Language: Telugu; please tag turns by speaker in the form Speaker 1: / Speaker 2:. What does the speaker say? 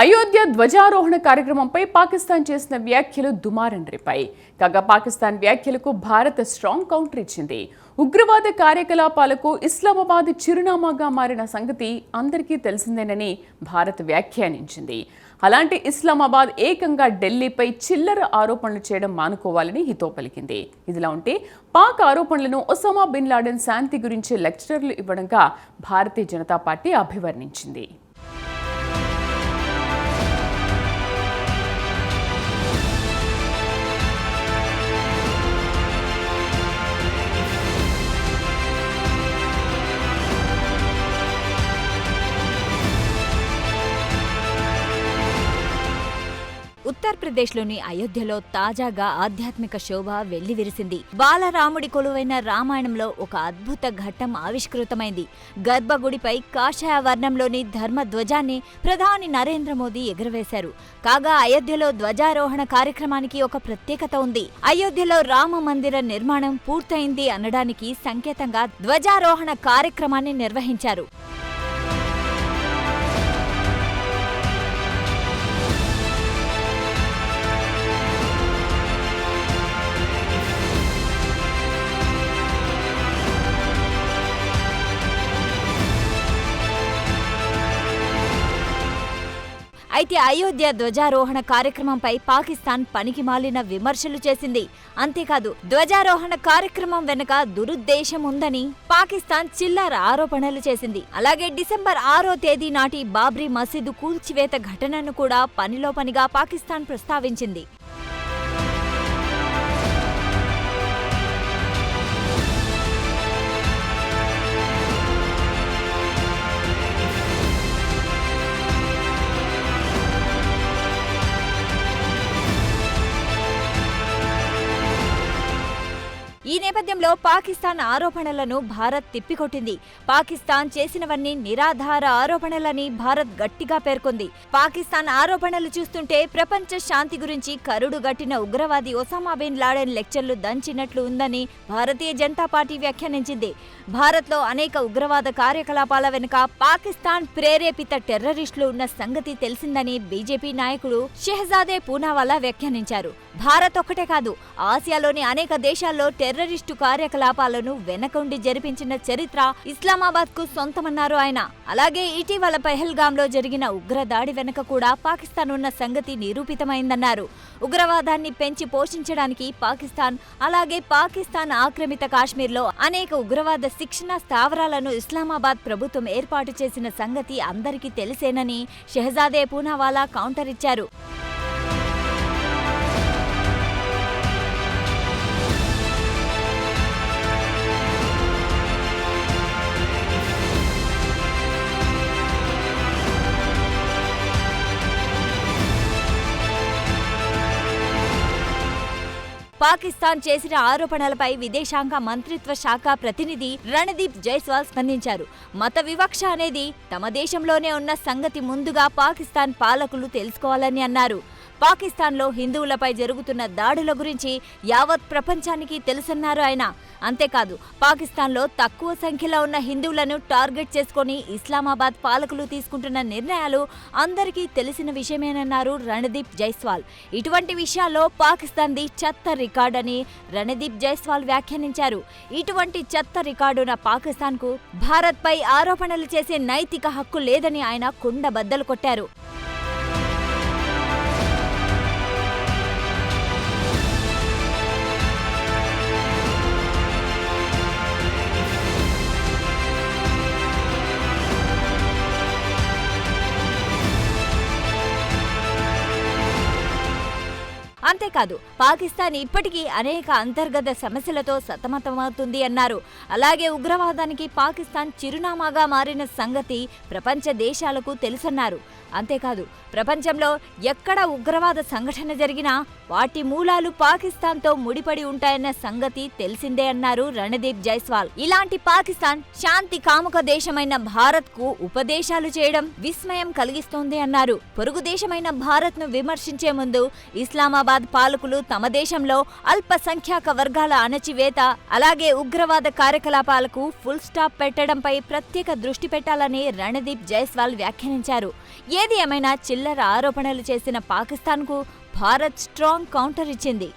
Speaker 1: అయోధ్య ధ్వజారోహణ కార్యక్రమంపై పాకిస్తాన్ చేసిన వ్యాఖ్యలు దుమారం రేపాయి. కాగా పాకిస్తాన్ వ్యాఖ్యలకు భారత్ స్ట్రాంగ్ కౌంటర్ ఇచ్చింది. ఉగ్రవాద కార్యకలాపాలకు ఇస్లామాబాద్ చిరునామాగా మారిన సంగతి అందరికీ తెలిసిందేనని భారత్ వ్యాఖ్యానించింది. అలాంటి ఇస్లామాబాద్ ఏకంగా ఢిల్లీపై చిల్లర ఆరోపణలు చేయడం మానుకోవాలని హితో పలికింది. ఇదిలా ఉంటే పాక్ ఆరోపణలను ఒసామా బిన్ లాడెన్ శాంతి గురించి లెక్చరర్లు ఇవ్వడంగా భారతీయ జనతా పార్టీ అభివర్ణించింది.
Speaker 2: ఉత్తరప్రదేశ్లోని అయోధ్యలో తాజాగా ఆధ్యాత్మిక శోభ వెల్లివిరిసింది. బాలరాముడి కొలువైన రామాయణంలో ఒక అద్భుత ఘట్టం ఆవిష్కృతమైంది. గర్భగుడిపై కాషాయ వర్ణంలోని ధర్మ ధ్వజాన్ని ప్రధాని నరేంద్ర మోదీ ఎగురవేశారు. కాగా అయోధ్యలో ధ్వజారోహణ కార్యక్రమానికి ఒక ప్రత్యేకత ఉంది. అయోధ్యలో రామ మందిర నిర్మాణం పూర్తయింది అనడానికి సంకేతంగా ధ్వజారోహణ కార్యక్రమాన్ని నిర్వహించారు. అయితే అయోధ్య ధ్వజారోహణ కార్యక్రమంపై పాకిస్తాన్ పనికి మాలిన విమర్శలు చేసింది. అంతేకాదు ధ్వజారోహణ కార్యక్రమం వెనుక దురుద్దేశం ఉందని పాకిస్తాన్ చిల్లర ఆరోపణలు చేసింది. అలాగే డిసెంబర్ ఆరో తేదీ నాటి బాబ్రీ మసీదు కూల్చివేత ఘటనను కూడా పనిలో పనిగా పాకిస్తాన్ ప్రస్తావించింది. ఈ నేపథ్యంలో పాకిస్తాన్ ఆరోపణలను భారత్ తిప్పికొట్టింది. పాకిస్తాన్ చేసినవన్నీ నిరాధార ఆరోపణలని భారత్ గట్టిగా పేర్కొంది. పాకిస్తాన్ ఆరోపణలు చూస్తుంటే ప్రపంచ శాంతి గురించి కరుడు గట్టిన ఉగ్రవాది ఒసామా బిన్ లాడెన్ లెక్చర్లు దంచినట్లు ఉందని భారతీయ జనతా పార్టీ వ్యాఖ్యానించింది. భారత్లో అనేక ఉగ్రవాద కార్యకలాపాల వెనుక పాకిస్తాన్ ప్రేరేపిత టెర్రరిస్టులు ఉన్న సంగతి తెలిసిందని బీజేపీ నాయకుడు షెహజాదే పూనావాలా వ్యాఖ్యానించారు. భారత్ ఒక్కటే కాదు ఆసియాలోని అనేక దేశాల్లో టెర్రరిస్టు కార్యకలాపాలను వెనకుండి జరిపించిన చరిత్ర ఇస్లామాబాద్కు సొంతమన్నారు ఆయన. అలాగే ఇటీవల పెహల్గాంలో జరిగిన ఉగ్ర దాడి వెనుక కూడా పాకిస్తాన్ ఉన్న సంగతి నిరూపితమైందన్నారు. ఉగ్రవాదాన్ని పెంచి పోషించడానికి పాకిస్తాన్ అలాగే పాకిస్తాన్ ఆక్రమిత కాశ్మీర్లో అనేక ఉగ్రవాద శిక్షణ స్థావరాలను ఇస్లామాబాద్ ప్రభుత్వం ఏర్పాటు చేసిన సంగతి అందరికీ తెలిసేనని షెహజాదే పూనావాలా కౌంటర్ ఇచ్చారు. పాకిస్తాన్ చేసిన ఆరోపణలపై విదేశాంగ మంత్రిత్వ శాఖ ప్రతినిధి రణదీప్ జైస్వాల్ స్పందించారు. మత వివక్ష అనేది తమ దేశంలోనే ఉన్న సంగతి ముందుగా పాకిస్తాన్ పాలకులు తెలుసుకోవాలని అన్నారు. పాకిస్తాన్లో హిందువులపై జరుగుతున్న దాడుల గురించి యావత్ ప్రపంచానికి తెలుసన్నారు ఆయన. అంతేకాదు పాకిస్తాన్లో తక్కువ సంఖ్యలో ఉన్న హిందువులను టార్గెట్ చేసుకొని ఇస్లామాబాద్ పాలకులు తీసుకుంటున్న నిర్ణయాలు అందరికీ తెలిసిన విషయమేనన్నారు రణదీప్ జైస్వాల్. ఇటువంటి విషయాల్లో పాకిస్తాన్ది చెత్త రికార్డ్ అని రణదీప్ జైస్వాల్ వ్యాఖ్యానించారు. ఇటువంటి చెత్త రికార్డున పాకిస్తాన్కు భారత్పై ఆరోపణలు చేసే నైతిక హక్కు లేదని ఆయన కుండబద్దలు కొట్టారు. అంతేకాదు పాకిస్తాన్ ఇప్పటికీ అనేక అంతర్గత సమస్యలతో సతమతమవుతుంది అన్నారు. అలాగే ఉగ్రవాదానికి పాకిస్తాన్ చిరునామాగా మారిన సంగతి ప్రపంచ దేశాలకు తెలుసన్నారు. అంతేకాదు ప్రపంచంలో ఎక్కడ ఉగ్రవాద సంఘటన జరిగినా వాటి మూలాలు పాకిస్తాన్తో ముడిపడి ఉంటాయన్న సంగతి తెలిసిందే అన్నారు రణదీప్ జైస్వాల్. ఇలాంటి పాకిస్తాన్ శాంతి కాముక దేశమైన భారత్కు ఉపదేశాలు చేయడం విస్మయం కలిగిస్తోంది అన్నారు. పొరుగు దేశమైన భారత్ను విమర్శించే ముందు ఇస్లామాబాద్ పాలకులు తమ దేశంలో అల్పసంఖ్యాక వర్గాల అణచివేత అలాగే ఉగ్రవాద కార్యకలాపాలకు ఫుల్ స్టాప్ పెట్టడంపై ప్రత్యేక దృష్టి పెట్టాలని రణదీప్ జైస్వాల్ వ్యాఖ్యానించారు. ఏది ఏమైనా చిల్లర ఆరోపణలు చేసిన పాకిస్తాన్కు భారత్ స్ట్రాంగ్ కౌంటర్ ఇచ్చింది.